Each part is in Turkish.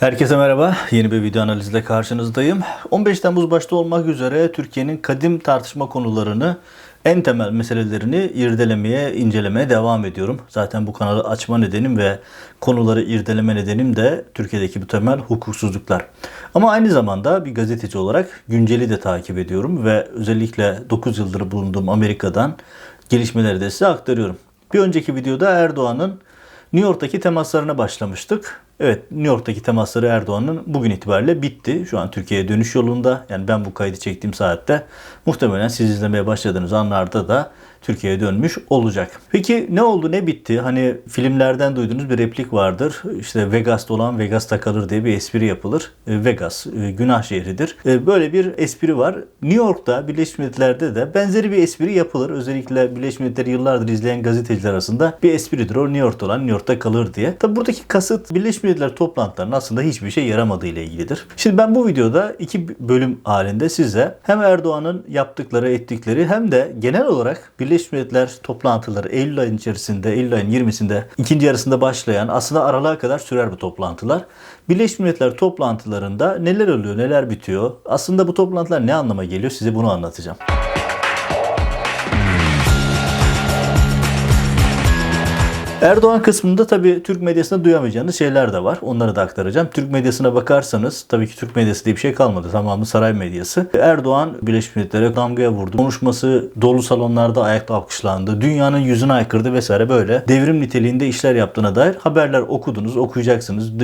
Herkese merhaba. Yeni bir video analizle karşınızdayım. 15 Temmuz başta olmak üzere Türkiye'nin kadim tartışma konularını en temel meselelerini irdelemeye, incelemeye devam ediyorum. Zaten bu kanalı açma nedenim ve konuları irdeleme nedenim de Türkiye'deki bu temel hukuksuzluklar. Ama aynı zamanda bir gazeteci olarak günceli de takip ediyorum ve özellikle 9 yıldır bulunduğum Amerika'dan gelişmeleri de size aktarıyorum. Bir önceki videoda Erdoğan'ın New York'taki temaslarına başlamıştık. Evet New York'taki temasları Erdoğan'ın bugün itibariyle bitti. Şu an Türkiye'ye dönüş yolunda. Yani ben bu kaydı çektiğim saatte muhtemelen siz izlemeye başladığınız anlarda da Türkiye'ye dönmüş olacak. Peki ne oldu ne bitti? Hani filmlerden duyduğunuz bir replik vardır. İşte Vegas'ta olan Vegas'ta kalır diye bir espri yapılır. E, Vegas e, günah şehridir. E, Böyle bir espri var. New York'ta Birleşmiş Milletler'de de benzeri bir espri yapılır. Özellikle Birleşmiş Milletler'i yıllardır izleyen gazeteciler arasında bir espridir. O New York'ta olan New York'ta kalır diye. Tabi buradaki kasıt Birleşmiş Milletler toplantılarının aslında hiçbir şey yaramadığı ile ilgilidir. Şimdi ben bu videoda iki bölüm halinde size hem Erdoğan'ın yaptıkları ettikleri hem de genel olarak Birleşmiş Milletler toplantıları Eylül ayının içerisinde, Eylül ayının 20'sinde ikinci yarısında başlayan aslında aralığa kadar sürer bu toplantılar. Birleşmiş Milletler toplantılarında neler oluyor, neler bitiyor? Aslında bu toplantılar ne anlama geliyor? Size bunu anlatacağım. Erdoğan kısmında tabii Türk medyasında duyamayacağınız şeyler de var. Onları da aktaracağım. Türk medyasına bakarsanız tabii ki Türk medyası diye bir şey kalmadı. Tamamı saray medyası. Erdoğan Birleşmiş Milletler'e damgaya vurdu. Konuşması dolu salonlarda ayakta alkışlandı. Dünyanın yüzüne aykırdı vesaire böyle devrim niteliğinde işler yaptığına dair haberler okudunuz, okuyacaksınız.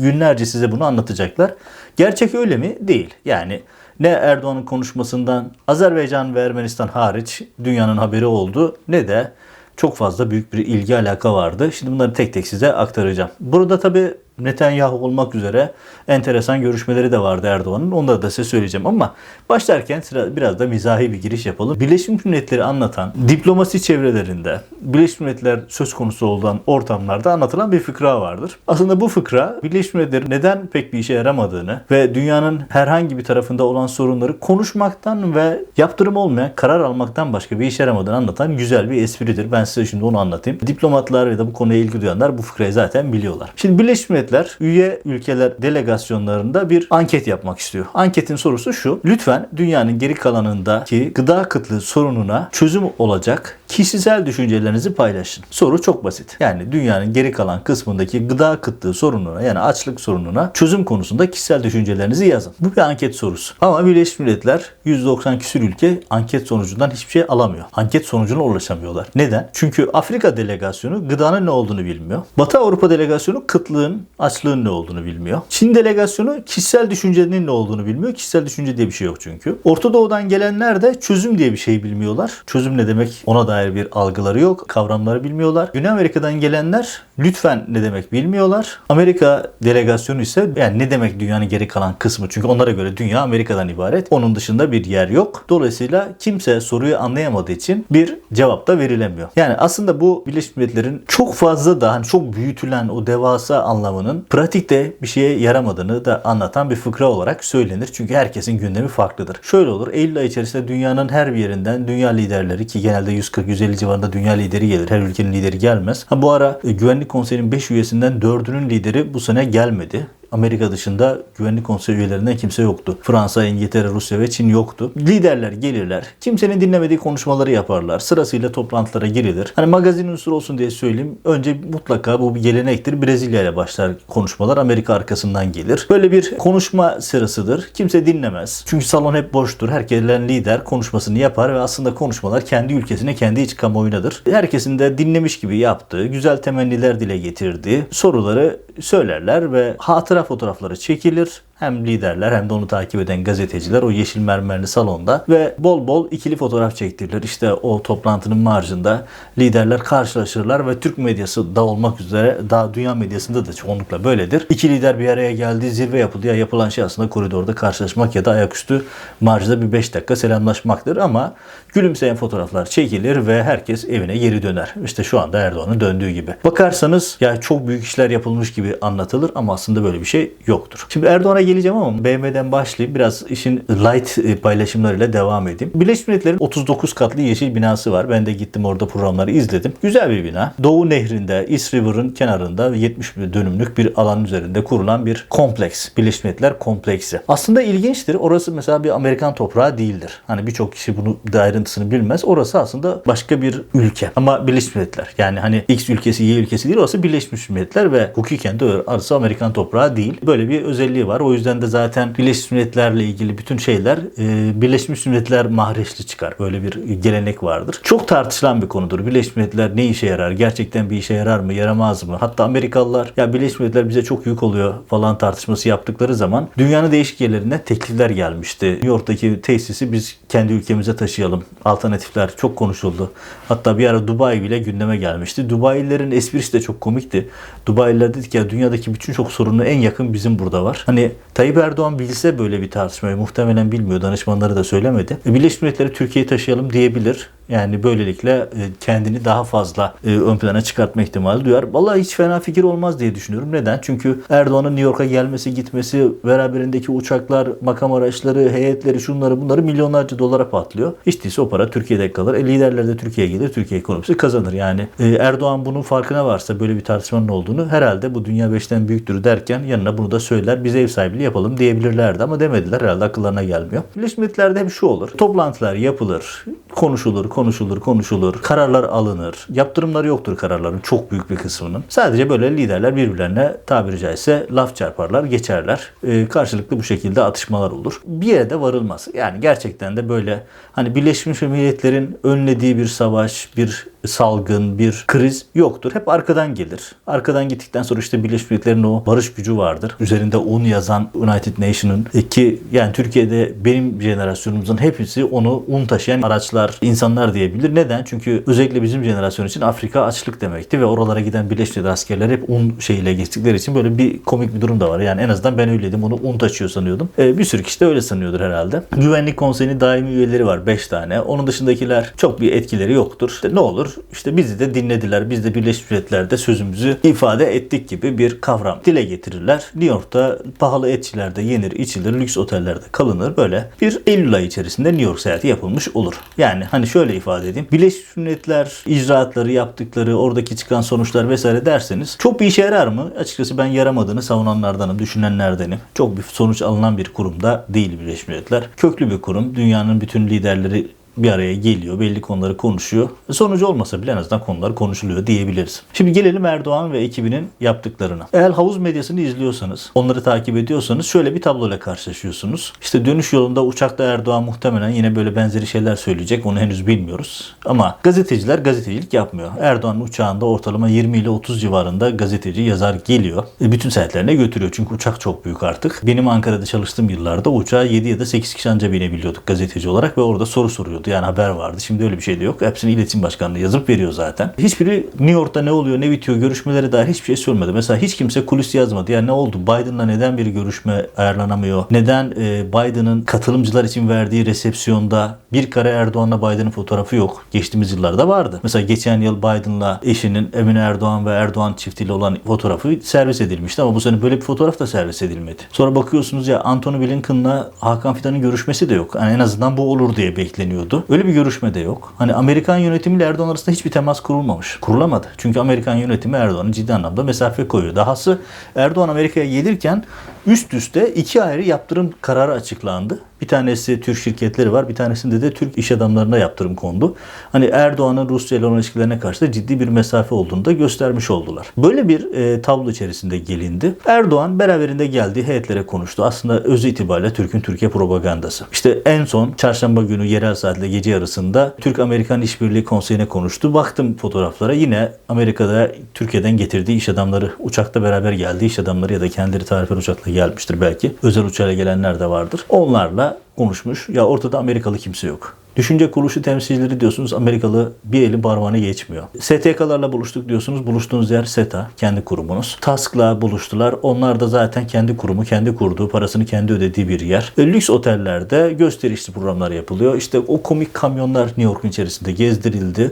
Günlerce size bunu anlatacaklar. Gerçek öyle mi? Değil. Yani ne Erdoğan'ın konuşmasından Azerbaycan ve Ermenistan hariç dünyanın haberi oldu ne de çok fazla büyük bir ilgi alaka vardı. Şimdi bunları tek tek size aktaracağım. Burada tabi Netanyahu olmak üzere enteresan görüşmeleri de vardı Erdoğan'ın. Onları da size söyleyeceğim ama başlarken biraz da mizahi bir giriş yapalım. Birleşmiş Milletleri anlatan diplomasi çevrelerinde Birleşmiş Milletler söz konusu olan ortamlarda anlatılan bir fıkra vardır. Aslında bu fıkra Birleşmiş Milletler'in neden pek bir işe yaramadığını ve dünyanın herhangi bir tarafında olan sorunları konuşmaktan ve yaptırım olmayan karar almaktan başka bir işe yaramadığını anlatan güzel bir espridir. Ben size şimdi onu anlatayım. Diplomatlar ya da bu konuya ilgi duyanlar bu fıkrayı zaten biliyorlar. Şimdi Birleşmiş üye ülkeler delegasyonlarında bir anket yapmak istiyor. Anketin sorusu şu. Lütfen dünyanın geri kalanındaki gıda kıtlığı sorununa çözüm olacak kişisel düşüncelerinizi paylaşın. Soru çok basit. Yani dünyanın geri kalan kısmındaki gıda kıtlığı sorununa yani açlık sorununa çözüm konusunda kişisel düşüncelerinizi yazın. Bu bir anket sorusu. Ama Birleşmiş Milletler 190 küsür ülke anket sonucundan hiçbir şey alamıyor. Anket sonucuna ulaşamıyorlar. Neden? Çünkü Afrika delegasyonu gıdanın ne olduğunu bilmiyor. Batı Avrupa delegasyonu kıtlığın, açlığın ne olduğunu bilmiyor. Çin delegasyonu kişisel düşüncenin ne olduğunu bilmiyor. Kişisel düşünce diye bir şey yok çünkü. Orta Doğu'dan gelenler de çözüm diye bir şey bilmiyorlar. Çözüm ne demek ona dair bir algıları yok. Kavramları bilmiyorlar. Güney Amerika'dan gelenler lütfen ne demek bilmiyorlar. Amerika delegasyonu ise yani ne demek dünyanın geri kalan kısmı. Çünkü onlara göre dünya Amerika'dan ibaret. Onun dışında bir yer yok. Dolayısıyla kimse soruyu anlayamadığı için bir cevap da verilemiyor. Yani aslında bu Birleşmiş Milletler'in çok fazla da hani çok büyütülen o devasa anlamının pratikte bir şeye yaramadığını da anlatan bir fıkra olarak söylenir. Çünkü herkesin gündemi farklıdır. Şöyle olur. Eylül ayı içerisinde dünyanın her bir yerinden dünya liderleri ki genelde 140-150 civarında dünya lideri gelir. Her ülkenin lideri gelmez. Ha bu ara e, Güvenlik Konseyi'nin 5 üyesinden 4'ünün lideri bu sene gelmedi. Amerika dışında güvenlik konseyi üyelerinden kimse yoktu. Fransa, İngiltere, Rusya ve Çin yoktu. Liderler gelirler. Kimsenin dinlemediği konuşmaları yaparlar. Sırasıyla toplantılara girilir. Hani magazin unsuru olsun diye söyleyeyim. Önce mutlaka bu bir gelenektir. Brezilya ile başlar konuşmalar. Amerika arkasından gelir. Böyle bir konuşma sırasıdır. Kimse dinlemez. Çünkü salon hep boştur. Herkes lider konuşmasını yapar ve aslında konuşmalar kendi ülkesine, kendi iç kamuoyunadır. Herkesin de dinlemiş gibi yaptığı, güzel temenniler dile getirdiği soruları söylerler ve hatıra fotoğrafları çekilir. Hem liderler hem de onu takip eden gazeteciler o yeşil mermerli salonda ve bol bol ikili fotoğraf çektirilir. İşte o toplantının marjında liderler karşılaşırlar ve Türk medyası da olmak üzere daha dünya medyasında da çoğunlukla böyledir. İki lider bir araya geldi, zirve yapıldı. Ya yapılan şey aslında koridorda karşılaşmak ya da ayaküstü marjda bir 5 dakika selamlaşmaktır ama gülümseyen fotoğraflar çekilir ve herkes evine geri döner. İşte şu anda Erdoğan'ın döndüğü gibi. Bakarsanız ya çok büyük işler yapılmış gibi anlatılır ama aslında böyle bir şey yoktur. Şimdi Erdoğan'a geleceğim ama BM'den başlayayım. Biraz işin light e, paylaşımlarıyla devam edeyim. Birleşmiş Milletler'in 39 katlı yeşil binası var. Ben de gittim orada programları izledim. Güzel bir bina. Doğu Nehri'nde, East River'ın kenarında 70 dönümlük bir alan üzerinde kurulan bir kompleks. Birleşmiş Milletler kompleksi. Aslında ilginçtir. Orası mesela bir Amerikan toprağı değildir. Hani birçok kişi bunu da ayrıntısını bilmez. Orası aslında başka bir ülke. Ama Birleşmiş Milletler. Yani hani X ülkesi, Y ülkesi değil. Orası Birleşmiş Milletler ve hukuken de arası Amerikan toprağı değil. Böyle bir özelliği var. O yüzden de zaten Birleşmiş Milletler'le ilgili bütün şeyler e, Birleşmiş Milletler mahreçli çıkar. Böyle bir gelenek vardır. Çok tartışılan bir konudur. Birleşmiş Milletler ne işe yarar? Gerçekten bir işe yarar mı? Yaramaz mı? Hatta Amerikalılar ya Birleşmiş Milletler bize çok yük oluyor falan tartışması yaptıkları zaman dünyanın değişik yerlerinden teklifler gelmişti. New York'taki tesisi biz kendi ülkemize taşıyalım. Alternatifler çok konuşuldu. Hatta bir ara Dubai bile gündeme gelmişti. Dubai'lilerin esprisi de çok komikti. Dubai'liler dedik ya dünyadaki bütün çok sorunu en yakın bizim burada var. Hani Tayyip Erdoğan bilse böyle bir tartışmayı muhtemelen bilmiyor. Danışmanları da söylemedi. E, Birleşmiş Milletleri Türkiye'yi taşıyalım diyebilir. Yani böylelikle e, kendini daha fazla e, ön plana çıkartma ihtimali duyar. Vallahi hiç fena fikir olmaz diye düşünüyorum. Neden? Çünkü Erdoğan'ın New York'a gelmesi, gitmesi, beraberindeki uçaklar, makam araçları, heyetleri, şunları bunları milyonlarca dolara patlıyor. Hiç değilse o para Türkiye'de kalır. E, liderler de Türkiye'ye gelir. Türkiye ekonomisi kazanır. Yani e, Erdoğan bunun farkına varsa böyle bir tartışmanın olduğunu herhalde bu dünya beşten büyüktür derken yanına bunu da söyler. Biz ev sahipliği yapalım diyebilirlerdi ama demediler. Herhalde akıllarına gelmiyor. Birleşmiş Milletler'de hep şu olur. Toplantılar yapılır, konuşulur, konuşulur, konuşulur. Kararlar alınır. Yaptırımları yoktur kararların çok büyük bir kısmının. Sadece böyle liderler birbirlerine tabiri caizse laf çarparlar, geçerler. Ee, karşılıklı bu şekilde atışmalar olur. Bir yere de varılmaz. Yani gerçekten de böyle hani Birleşmiş Milletler'in önlediği bir savaş, bir salgın, bir kriz yoktur. Hep arkadan gelir. Arkadan gittikten sonra işte Birleşmiş Milletler'in o barış gücü vardır. Üzerinde un yazan United Nation'ın ki yani Türkiye'de benim jenerasyonumuzun hepsi onu un taşıyan araçlar, insanlar diyebilir. Neden? Çünkü özellikle bizim jenerasyon için Afrika açlık demekti ve oralara giden Birleşmiş Milletler askerler hep un şeyiyle geçtikleri için böyle bir komik bir durum da var. Yani en azından ben öyleydim. Onu un taşıyor sanıyordum. Ee, bir sürü kişi de öyle sanıyordur herhalde. Güvenlik Konseyi'nin daimi üyeleri var 5 tane. Onun dışındakiler çok bir etkileri yoktur. İşte ne olur? İşte bizi de dinlediler. Biz de Birleşmiş Milletler'de sözümüzü ifade ettik gibi bir kavram dile getirirler. New York'ta pahalı etçilerde yenir, içilir, lüks otellerde kalınır. Böyle bir Eylül ayı içerisinde New York seyahati yapılmış olur. Yani hani şöyle ifade edeyim. Birleşmiş Milletler icraatları yaptıkları, oradaki çıkan sonuçlar vesaire derseniz çok bir işe yarar mı? Açıkçası ben yaramadığını savunanlardanım, düşünenlerdenim. Çok bir sonuç alınan bir kurumda değil Birleşmiş Milletler. Köklü bir kurum. Dünyanın bütün liderleri bir araya geliyor. Belli konuları konuşuyor. Sonucu olmasa bile en azından konular konuşuluyor diyebiliriz. Şimdi gelelim Erdoğan ve ekibinin yaptıklarına. Eğer havuz medyasını izliyorsanız, onları takip ediyorsanız şöyle bir tabloyla karşılaşıyorsunuz. İşte dönüş yolunda uçakta Erdoğan muhtemelen yine böyle benzeri şeyler söyleyecek. Onu henüz bilmiyoruz. Ama gazeteciler gazetecilik yapmıyor. Erdoğan uçağında ortalama 20 ile 30 civarında gazeteci yazar geliyor. E, bütün seyahatlerine götürüyor. Çünkü uçak çok büyük artık. Benim Ankara'da çalıştığım yıllarda uçağa 7 ya da 8 kişi anca binebiliyorduk gazeteci olarak ve orada soru soruyordu. Yani haber vardı. Şimdi öyle bir şey de yok. Hepsini iletişim başkanlığı yazıp veriyor zaten. Hiçbiri New York'ta ne oluyor, ne bitiyor, görüşmelere dair hiçbir şey söylemedi. Mesela hiç kimse kulis yazmadı. Yani ne oldu? Biden'la neden bir görüşme ayarlanamıyor? Neden e, Biden'ın katılımcılar için verdiği resepsiyonda bir kare Erdoğan'la Biden'ın fotoğrafı yok. Geçtiğimiz yıllarda vardı. Mesela geçen yıl Biden'la eşinin Emine Erdoğan ve Erdoğan çiftiyle olan fotoğrafı servis edilmişti ama bu sene böyle bir fotoğraf da servis edilmedi. Sonra bakıyorsunuz ya Antony Blinken'la Hakan Fidan'ın görüşmesi de yok. Yani en azından bu olur diye bekleniyordu. Öyle bir görüşme de yok. Hani Amerikan yönetimiyle Erdoğan arasında hiçbir temas kurulmamış. Kurulamadı. Çünkü Amerikan yönetimi Erdoğan'ın ciddi anlamda mesafe koyuyor. Dahası Erdoğan Amerika'ya gelirken üst üste iki ayrı yaptırım kararı açıklandı. Bir tanesi Türk şirketleri var. Bir tanesinde de Türk iş adamlarına yaptırım kondu. Hani Erdoğan'ın Rusya ile olan ilişkilerine karşı da ciddi bir mesafe olduğunu da göstermiş oldular. Böyle bir e, tablo içerisinde gelindi. Erdoğan beraberinde geldiği heyetlere konuştu. Aslında özü itibariyle Türk'ün Türkiye propagandası. İşte en son çarşamba günü yerel saatle gece yarısında Türk-Amerikan İşbirliği Konseyi'ne konuştu. Baktım fotoğraflara yine Amerika'da Türkiye'den getirdiği iş adamları uçakta beraber geldiği iş adamları ya da kendileri tarifer uçakla gelmiştir belki. Özel uçağıyla gelenler de vardır. Onlarla konuşmuş. Ya ortada Amerikalı kimse yok. Düşünce kuruluşu temsilcileri diyorsunuz Amerikalı bir elin parmağını geçmiyor. STK'larla buluştuk diyorsunuz. Buluştuğunuz yer SETA, kendi kurumunuz. TASK'la buluştular. Onlar da zaten kendi kurumu, kendi kurduğu, parasını kendi ödediği bir yer. E, lüks otellerde gösterişli programlar yapılıyor. İşte o komik kamyonlar New York'un içerisinde gezdirildi.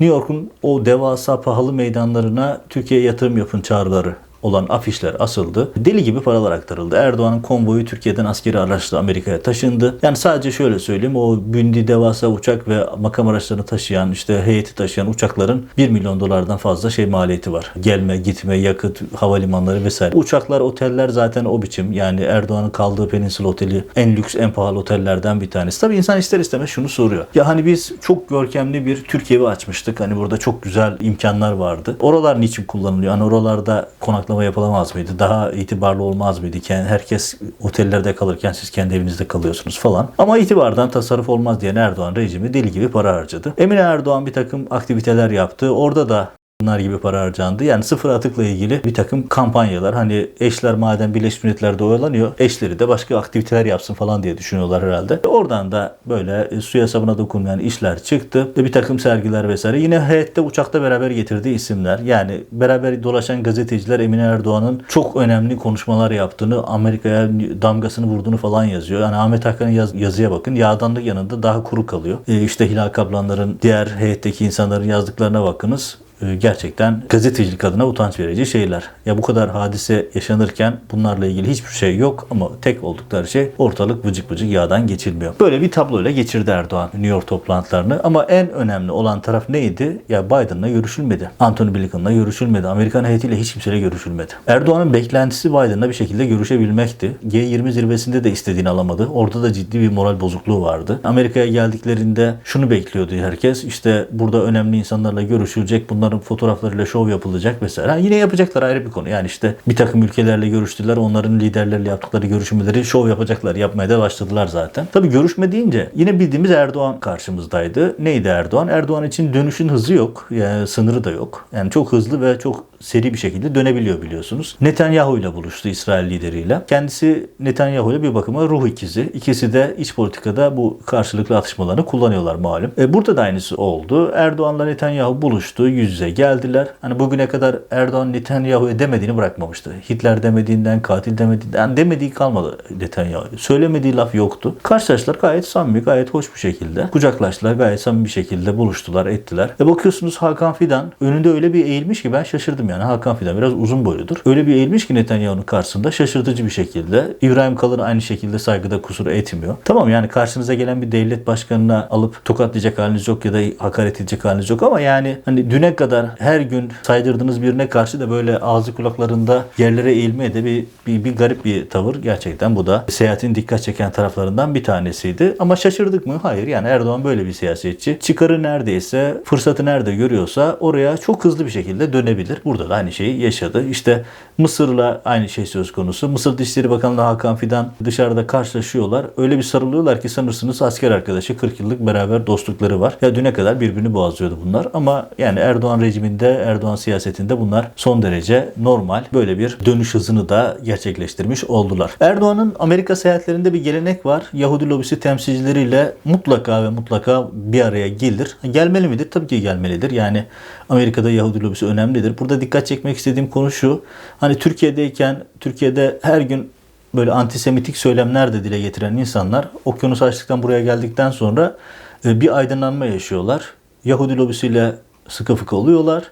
New York'un o devasa pahalı meydanlarına Türkiye'ye yatırım yapın çağrıları olan afişler asıldı. Deli gibi paralar aktarıldı. Erdoğan'ın konvoyu Türkiye'den askeri araçla Amerika'ya taşındı. Yani sadece şöyle söyleyeyim o bündi devasa uçak ve makam araçlarını taşıyan işte heyeti taşıyan uçakların 1 milyon dolardan fazla şey maliyeti var. Gelme, gitme, yakıt, havalimanları vesaire. Uçaklar, oteller zaten o biçim. Yani Erdoğan'ın kaldığı Peninsula Oteli en lüks, en pahalı otellerden bir tanesi. Tabii insan ister istemez şunu soruyor. Ya hani biz çok görkemli bir Türk evi açmıştık. Hani burada çok güzel imkanlar vardı. Oralar niçin kullanılıyor? Hani oralarda konaklama yapılamaz mıydı? Daha itibarlı olmaz mıydı? Yani herkes otellerde kalırken siz kendi evinizde kalıyorsunuz falan. Ama itibardan tasarruf olmaz diyen Erdoğan rejimi deli gibi para harcadı. Emine Erdoğan bir takım aktiviteler yaptı. Orada da bunlar gibi para harcandı. Yani sıfır atıkla ilgili bir takım kampanyalar. Hani eşler madem Birleşmiş Milletler'de oyalanıyor, eşleri de başka aktiviteler yapsın falan diye düşünüyorlar herhalde. Oradan da böyle e, suya sabuna dokunmayan işler çıktı. Ve bir takım sergiler vesaire. Yine heyette uçakta beraber getirdiği isimler. Yani beraber dolaşan gazeteciler Emine Erdoğan'ın çok önemli konuşmalar yaptığını, Amerika'ya damgasını vurduğunu falan yazıyor. Yani Ahmet Hakan'ın yaz- yazıya bakın. Yağdanlık yanında daha kuru kalıyor. E işte Hilal Kaplanların diğer heyetteki insanların yazdıklarına bakınız e, gerçekten gazetecilik adına utanç verici şeyler. Ya bu kadar hadise yaşanırken bunlarla ilgili hiçbir şey yok ama tek oldukları şey ortalık vıcık vıcık yağdan geçilmiyor. Böyle bir tabloyla geçirdi Erdoğan New York toplantılarını ama en önemli olan taraf neydi? Ya Biden'la görüşülmedi. Anthony Blinken'la görüşülmedi. Amerikan heyetiyle hiç kimseyle görüşülmedi. Erdoğan'ın beklentisi Biden'la bir şekilde görüşebilmekti. G20 zirvesinde de istediğini alamadı. Orada da ciddi bir moral bozukluğu vardı. Amerika'ya geldiklerinde şunu bekliyordu herkes. İşte burada önemli insanlarla görüşülecek. Bunların fotoğraflarıyla şov yapılacak vesaire. Yine yapacaklar ayrı bir konu. Yani işte bir takım ülkelerle görüştüler. Onların liderlerle yaptıkları görüşmeleri şov yapacaklar. Yapmaya da başladılar zaten. Tabii görüşme deyince yine bildiğimiz Erdoğan karşımızdaydı. Neydi Erdoğan? Erdoğan için dönüşün hızı yok. Yani sınırı da yok. Yani çok hızlı ve çok seri bir şekilde dönebiliyor biliyorsunuz. Netanyahu ile buluştu İsrail lideriyle. Kendisi Netanyahu ile bir bakıma ruh ikizi. İkisi de iç politikada bu karşılıklı atışmalarını kullanıyorlar malum. E, burada da aynısı oldu. Erdoğan'la Netanyahu buluştu. Yüz yüze geldiler. Hani bugüne kadar Erdoğan Netanyahu'ya demediğini bırakmamıştı. Hitler demediğinden, katil demediğinden demediği kalmadı Netanyahu. Söylemediği laf yoktu. Karşılaştılar gayet samimi, gayet hoş bir şekilde. Kucaklaştılar, gayet samimi bir şekilde buluştular, ettiler. E bakıyorsunuz Hakan Fidan önünde öyle bir eğilmiş ki ben şaşırdım yani. Hakan Fidan biraz uzun boyludur. Öyle bir eğilmiş ki Netanyahu'nun karşısında şaşırtıcı bir şekilde. İbrahim Kalın aynı şekilde saygıda kusur etmiyor. Tamam yani karşınıza gelen bir devlet başkanına alıp tokatlayacak haliniz yok ya da hakaret edecek haliniz yok ama yani hani düne kadar her gün saydırdığınız birine karşı da böyle ağzı kulaklarında yerlere eğilmeye de bir, bir, bir garip bir tavır. Gerçekten bu da seyahatin dikkat çeken taraflarından bir tanesiydi. Ama şaşırdık mı? Hayır. Yani Erdoğan böyle bir siyasetçi. Çıkarı neredeyse, fırsatı nerede görüyorsa oraya çok hızlı bir şekilde dönebilir. Burada da aynı şeyi yaşadı. İşte Mısır'la aynı şey söz konusu. Mısır Dışişleri Bakanlığı Hakan Fidan dışarıda karşılaşıyorlar. Öyle bir sarılıyorlar ki sanırsınız asker arkadaşı 40 yıllık beraber dostlukları var. Ya düne kadar birbirini boğazlıyordu bunlar. Ama yani Erdoğan rejiminde, Erdoğan siyasetinde bunlar son derece normal. Böyle bir dönüş hızını da gerçekleştirmiş oldular. Erdoğan'ın Amerika seyahatlerinde bir gelenek var. Yahudi lobisi temsilcileriyle mutlaka ve mutlaka bir araya gelir. Gelmeli midir? Tabii ki gelmelidir. Yani Amerika'da Yahudi lobisi önemlidir. Burada dikkat çekmek istediğim konu şu. Hani Türkiye'deyken Türkiye'de her gün böyle antisemitik söylemler de dile getiren insanlar okyanus açtıktan buraya geldikten sonra e, bir aydınlanma yaşıyorlar. Yahudi lobisiyle sıkı fıkı oluyorlar.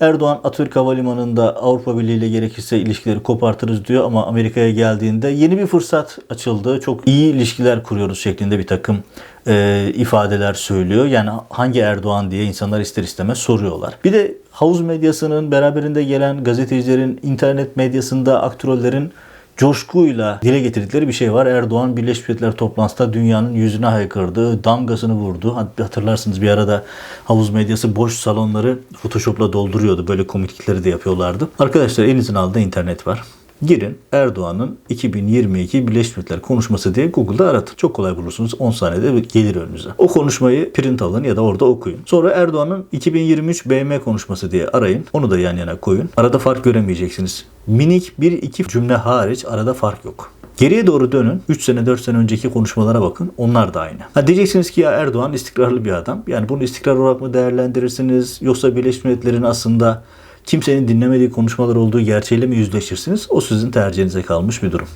Erdoğan Atatürk Havalimanı'nda Avrupa Birliği ile gerekirse ilişkileri kopartırız diyor ama Amerika'ya geldiğinde yeni bir fırsat açıldı. Çok iyi ilişkiler kuruyoruz şeklinde bir takım e, ifadeler söylüyor. Yani hangi Erdoğan diye insanlar ister istemez soruyorlar. Bir de havuz medyasının beraberinde gelen gazetecilerin, internet medyasında aktörlerin coşkuyla dile getirdikleri bir şey var. Erdoğan Birleşmiş Milletler toplantısında dünyanın yüzüne haykırdı, damgasını vurdu. Hatırlarsınız bir arada havuz medyası boş salonları Photoshop'la dolduruyordu. Böyle komiklikleri de yapıyorlardı. Arkadaşlar elinizin altında internet var. Girin Erdoğan'ın 2022 Birleşmiş Milletler konuşması diye Google'da aratın. Çok kolay bulursunuz. 10 saniyede gelir önünüze. O konuşmayı print alın ya da orada okuyun. Sonra Erdoğan'ın 2023 BM konuşması diye arayın. Onu da yan yana koyun. Arada fark göremeyeceksiniz. Minik bir iki cümle hariç arada fark yok. Geriye doğru dönün. 3 sene 4 sene önceki konuşmalara bakın. Onlar da aynı. Ha diyeceksiniz ki ya Erdoğan istikrarlı bir adam. Yani bunu istikrar olarak mı değerlendirirsiniz? Yoksa Birleşmiş Milletler'in aslında kimsenin dinlemediği konuşmalar olduğu gerçeğiyle mi yüzleşirsiniz? O sizin tercihinize kalmış bir durum.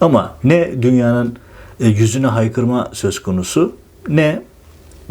Ama ne dünyanın e, yüzüne haykırma söz konusu ne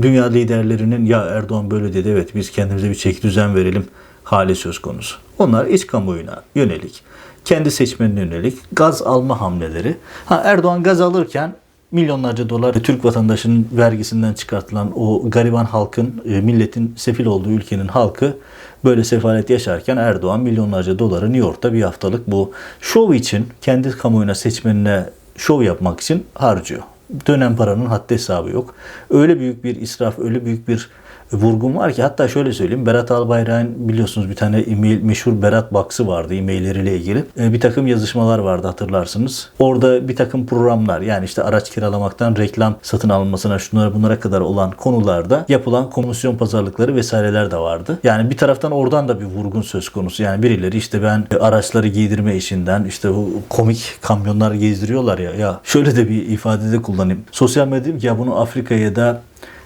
dünya liderlerinin ya Erdoğan böyle dedi evet biz kendimize bir çeki düzen verelim hali söz konusu. Onlar iç kamuoyuna yönelik kendi seçmenine yönelik gaz alma hamleleri. Ha Erdoğan gaz alırken milyonlarca dolar Türk vatandaşının vergisinden çıkartılan o gariban halkın, e, milletin sefil olduğu ülkenin halkı böyle sefalet yaşarken Erdoğan milyonlarca doları New York'ta bir haftalık bu şov için kendi kamuoyuna seçmenine şov yapmak için harcıyor. Dönem paranın haddi hesabı yok. Öyle büyük bir israf, öyle büyük bir vurgun var ki hatta şöyle söyleyeyim Berat Albayrak'ın biliyorsunuz bir tane e-mail meşhur Berat Box'ı vardı e-mailleriyle ilgili. E, Bir takım yazışmalar vardı hatırlarsınız. Orada bir takım programlar yani işte araç kiralamaktan reklam satın alınmasına şunlara bunlara kadar olan konularda yapılan komisyon pazarlıkları vesaireler de vardı. Yani bir taraftan oradan da bir vurgun söz konusu. Yani birileri işte ben araçları giydirme işinden işte bu komik kamyonlar gezdiriyorlar ya ya şöyle de bir ifadede kullanayım. Sosyal medya ya bunu Afrika'ya da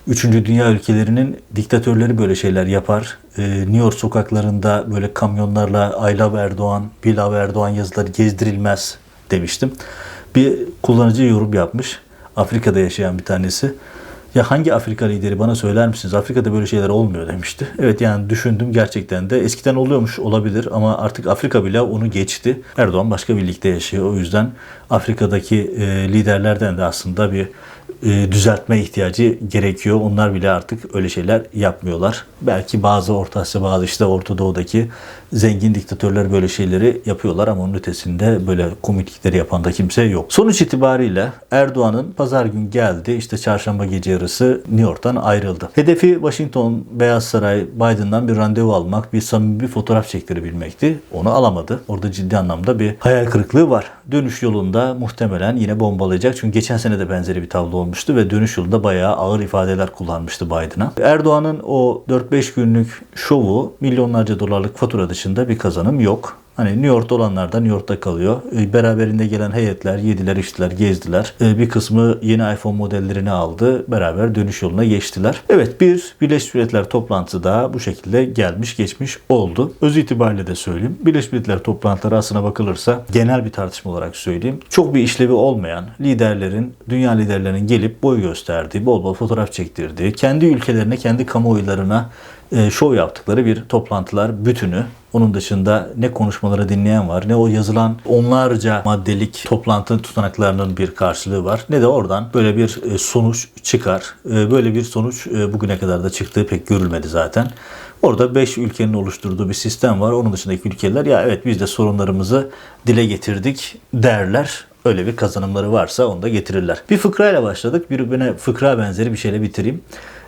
Üçüncü dünya ülkelerinin diktatörleri böyle şeyler yapar. Ee, New York sokaklarında böyle kamyonlarla I love Erdoğan, We Erdoğan yazıları gezdirilmez demiştim. Bir kullanıcı yorum yapmış. Afrika'da yaşayan bir tanesi. Ya hangi Afrika lideri bana söyler misiniz? Afrika'da böyle şeyler olmuyor demişti. Evet yani düşündüm gerçekten de eskiden oluyormuş olabilir ama artık Afrika bile onu geçti. Erdoğan başka bir ligde yaşıyor. O yüzden Afrika'daki e, liderlerden de aslında bir e, düzeltme ihtiyacı gerekiyor. Onlar bile artık öyle şeyler yapmıyorlar. Belki bazı Orta Asya, bazı işte Orta Doğu'daki zengin diktatörler böyle şeyleri yapıyorlar ama onun ötesinde böyle komiklikleri yapan da kimse yok. Sonuç itibariyle Erdoğan'ın pazar gün geldi. işte çarşamba gece yarısı New York'tan ayrıldı. Hedefi Washington, Beyaz Saray, Biden'dan bir randevu almak, bir samimi bir fotoğraf çektirebilmekti. Onu alamadı. Orada ciddi anlamda bir hayal kırıklığı var. Dönüş yolunda muhtemelen yine bombalayacak. Çünkü geçen sene de benzeri bir tablo olmuştu ve dönüş yolunda bayağı ağır ifadeler kullanmıştı Biden'a. Erdoğan'ın o 4-5 günlük şovu milyonlarca dolarlık fatura dışında bir kazanım yok. Hani New York'ta olanlar da New York'ta kalıyor. E, Beraberinde gelen heyetler yediler, içtiler, gezdiler. E, Bir kısmı yeni iPhone modellerini aldı. Beraber dönüş yoluna geçtiler. Evet bir Birleşmiş Milletler toplantısı daha bu şekilde gelmiş geçmiş oldu. Öz itibariyle de söyleyeyim. Birleşmiş Milletler toplantıları aslına bakılırsa genel bir tartışma olarak söyleyeyim. Çok bir işlevi olmayan liderlerin, dünya liderlerinin gelip boy gösterdiği, bol bol fotoğraf çektirdiği, kendi ülkelerine, kendi kamuoylarına e, şov yaptıkları bir toplantılar bütünü. Onun dışında ne konuşmaları dinleyen var ne o yazılan onlarca maddelik toplantı tutanaklarının bir karşılığı var ne de oradan böyle bir e, sonuç çıkar. E, Böyle bir sonuç bugüne kadar da çıktığı pek görülmedi zaten. Orada 5 ülkenin oluşturduğu bir sistem var. Onun dışındaki ülkeler ya evet biz de sorunlarımızı dile getirdik derler. Öyle bir kazanımları varsa onu da getirirler. Bir fıkrayla başladık. Bir birbirine fıkra benzeri bir şeyle bitireyim.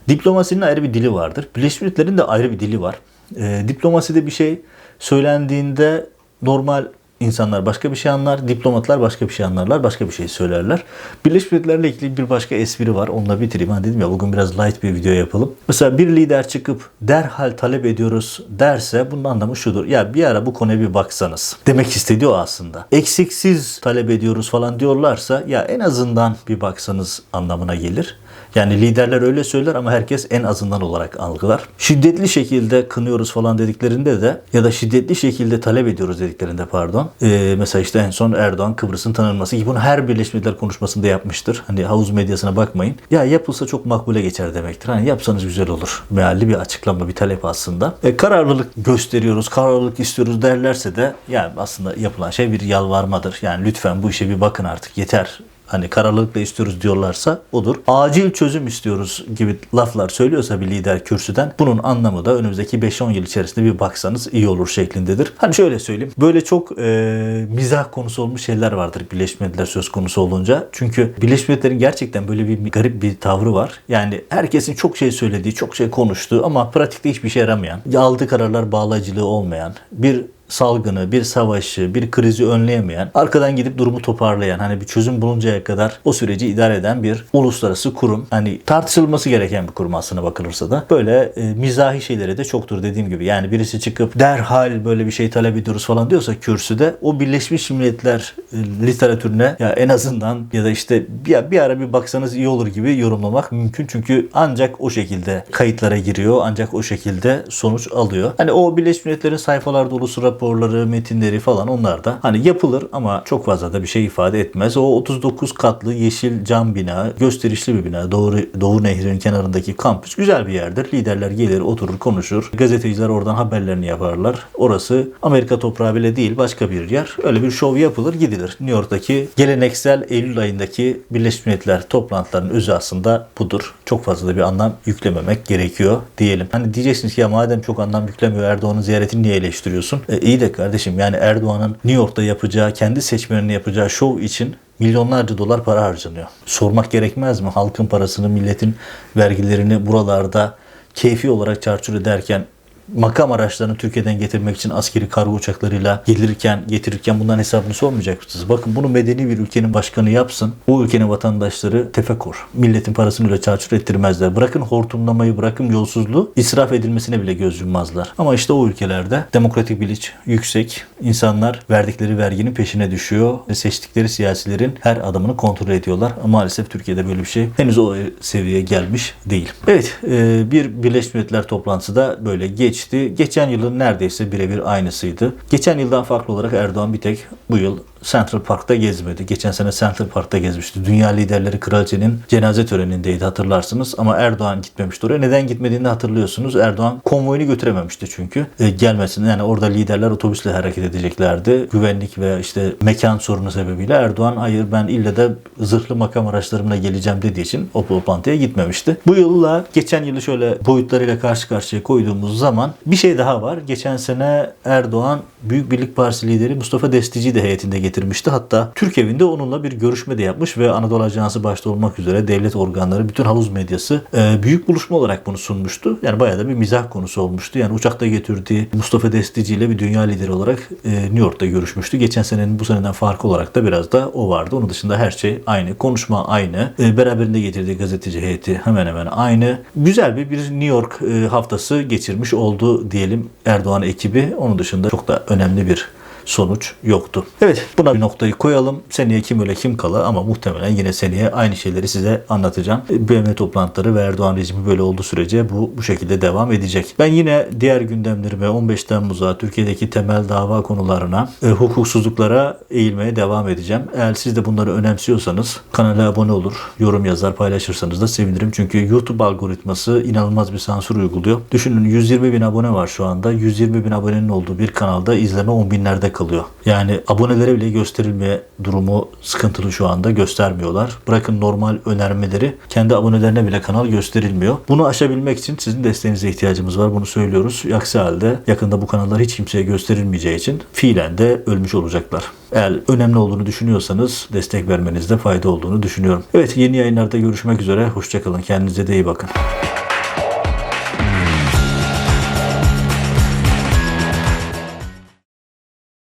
Diplomasinin ayrı bir dili vardır. Birleşmiş Milletler'in de ayrı bir dili var. E, diplomaside bir şey söylendiğinde normal insanlar başka bir şey anlar, diplomatlar başka bir şey anlarlar, başka bir şey söylerler. Birleşmiş Milletler'le ilgili bir başka espri var. Onunla bitireyim. Hani dedim ya bugün biraz light bir video yapalım. Mesela bir lider çıkıp derhal talep ediyoruz derse bunun anlamı şudur. Ya bir ara bu konuya bir baksanız. Demek istediği o aslında. Eksiksiz talep ediyoruz falan diyorlarsa ya en azından bir baksanız anlamına gelir. Yani liderler öyle söyler ama herkes en azından olarak algılar. Şiddetli şekilde kınıyoruz falan dediklerinde de ya da şiddetli şekilde talep ediyoruz dediklerinde pardon. Ee, mesela işte en son Erdoğan Kıbrıs'ın tanınması ki bunu her Birleşmiş Milletler konuşmasında yapmıştır. Hani havuz medyasına bakmayın. Ya yapılsa çok makbule geçer demektir. Hani yapsanız güzel olur. Mealli bir açıklama, bir talep aslında. E, kararlılık gösteriyoruz, kararlılık istiyoruz derlerse de yani aslında yapılan şey bir yalvarmadır. Yani lütfen bu işe bir bakın artık yeter hani kararlılıkla istiyoruz diyorlarsa odur. Acil çözüm istiyoruz gibi laflar söylüyorsa bir lider kürsüden bunun anlamı da önümüzdeki 5-10 yıl içerisinde bir baksanız iyi olur şeklindedir. Hani şöyle söyleyeyim. Böyle çok e, mizah konusu olmuş şeyler vardır Birleşmiş söz konusu olunca. Çünkü Birleşmiş gerçekten böyle bir garip bir tavrı var. Yani herkesin çok şey söylediği, çok şey konuştuğu ama pratikte hiçbir şey yaramayan, aldığı kararlar bağlayıcılığı olmayan bir salgını, bir savaşı, bir krizi önleyemeyen, arkadan gidip durumu toparlayan, hani bir çözüm buluncaya kadar o süreci idare eden bir uluslararası kurum. Hani tartışılması gereken bir kurum aslına bakılırsa da böyle e, mizahi şeyleri de çoktur dediğim gibi. Yani birisi çıkıp derhal böyle bir şey talep ediyoruz falan diyorsa kürsüde o Birleşmiş Milletler e, literatürüne ya en azından ya da işte bir, bir ara bir baksanız iyi olur gibi yorumlamak mümkün. Çünkü ancak o şekilde kayıtlara giriyor. Ancak o şekilde sonuç alıyor. Hani o Birleşmiş Milletler'in sayfalar dolusu raporları, metinleri falan onlar da hani yapılır ama çok fazla da bir şey ifade etmez. O 39 katlı yeşil cam bina, gösterişli bir bina. Doğu, Doğu Nehri'nin kenarındaki kampüs güzel bir yerdir. Liderler gelir, oturur, konuşur. Gazeteciler oradan haberlerini yaparlar. Orası Amerika toprağı bile değil başka bir yer. Öyle bir şov yapılır, gidilir. New York'taki geleneksel Eylül ayındaki Birleşmiş Milletler toplantılarının özü aslında budur. Çok fazla da bir anlam yüklememek gerekiyor diyelim. Hani diyeceksiniz ki ya madem çok anlam yüklemiyor Erdoğan'ın ziyaretini niye eleştiriyorsun? E, iyi de kardeşim yani Erdoğan'ın New York'ta yapacağı, kendi seçmenine yapacağı şov için milyonlarca dolar para harcanıyor. Sormak gerekmez mi? Halkın parasını, milletin vergilerini buralarda keyfi olarak çarçur ederken makam araçlarını Türkiye'den getirmek için askeri kargo uçaklarıyla gelirken, getirirken bunların hesabını sormayacak mısınız? Bakın bunu medeni bir ülkenin başkanı yapsın. O ülkenin vatandaşları tefekkür. Milletin parasını öyle çarçur ettirmezler. Bırakın hortumlamayı, bırakın yolsuzluğu, israf edilmesine bile göz yummazlar. Ama işte o ülkelerde demokratik bilinç yüksek. insanlar verdikleri verginin peşine düşüyor ve seçtikleri siyasilerin her adımını kontrol ediyorlar. Ama maalesef Türkiye'de böyle bir şey henüz o seviyeye gelmiş değil. Evet, e, bir Birleşmiş Milletler toplantısı da böyle geçti. Geçen yılın neredeyse birebir aynısıydı. Geçen yıldan farklı olarak Erdoğan bir tek bu yıl Central Park'ta gezmedi. Geçen sene Central Park'ta gezmişti. Dünya liderleri kraliçenin cenaze törenindeydi hatırlarsınız. Ama Erdoğan gitmemişti oraya. Neden gitmediğini hatırlıyorsunuz. Erdoğan konvoyunu götürememişti çünkü. E, gelmesini yani orada liderler otobüsle hareket edeceklerdi. Güvenlik veya işte mekan sorunu sebebiyle Erdoğan hayır ben ille de zırhlı makam araçlarımla geleceğim dediği için o toplantıya gitmemişti. Bu yılla geçen yılı şöyle boyutlarıyla karşı karşıya koyduğumuz zaman bir şey daha var. Geçen sene Erdoğan Büyük Birlik Partisi lideri Mustafa Destici'yi de heyetinde getirmişti. Hatta Türk evinde onunla bir görüşme de yapmış ve Anadolu Ajansı başta olmak üzere devlet organları, bütün havuz medyası e, büyük buluşma olarak bunu sunmuştu. Yani bayağı da bir mizah konusu olmuştu. Yani uçakta getirdiği Mustafa Destici ile bir dünya lideri olarak e, New York'ta görüşmüştü. Geçen senenin bu seneden farkı olarak da biraz da o vardı. Onun dışında her şey aynı. Konuşma aynı. E, beraberinde getirdiği gazeteci heyeti hemen hemen aynı. Güzel bir, bir New York e, haftası geçirmiş oldu diyelim Erdoğan ekibi. Onun dışında çok da önemli bir sonuç yoktu. Evet buna bir noktayı koyalım. Seneye kim öyle kim kala ama muhtemelen yine seneye aynı şeyleri size anlatacağım. BM toplantıları ve Erdoğan rejimi böyle olduğu sürece bu bu şekilde devam edecek. Ben yine diğer gündemlerime 15 Temmuz'a Türkiye'deki temel dava konularına e, hukuksuzluklara eğilmeye devam edeceğim. Eğer siz de bunları önemsiyorsanız kanala abone olur, yorum yazar, paylaşırsanız da sevinirim. Çünkü YouTube algoritması inanılmaz bir sansür uyguluyor. Düşünün 120 bin abone var şu anda. 120 bin abonenin olduğu bir kanalda izleme 10 binlerde kalıyor. Yani abonelere bile gösterilme durumu sıkıntılı şu anda göstermiyorlar. Bırakın normal önermeleri kendi abonelerine bile kanal gösterilmiyor. Bunu aşabilmek için sizin desteğinize ihtiyacımız var. Bunu söylüyoruz. Aksi halde yakında bu kanallar hiç kimseye gösterilmeyeceği için fiilen de ölmüş olacaklar. Eğer önemli olduğunu düşünüyorsanız destek vermenizde fayda olduğunu düşünüyorum. Evet yeni yayınlarda görüşmek üzere. Hoşçakalın. Kendinize de iyi bakın.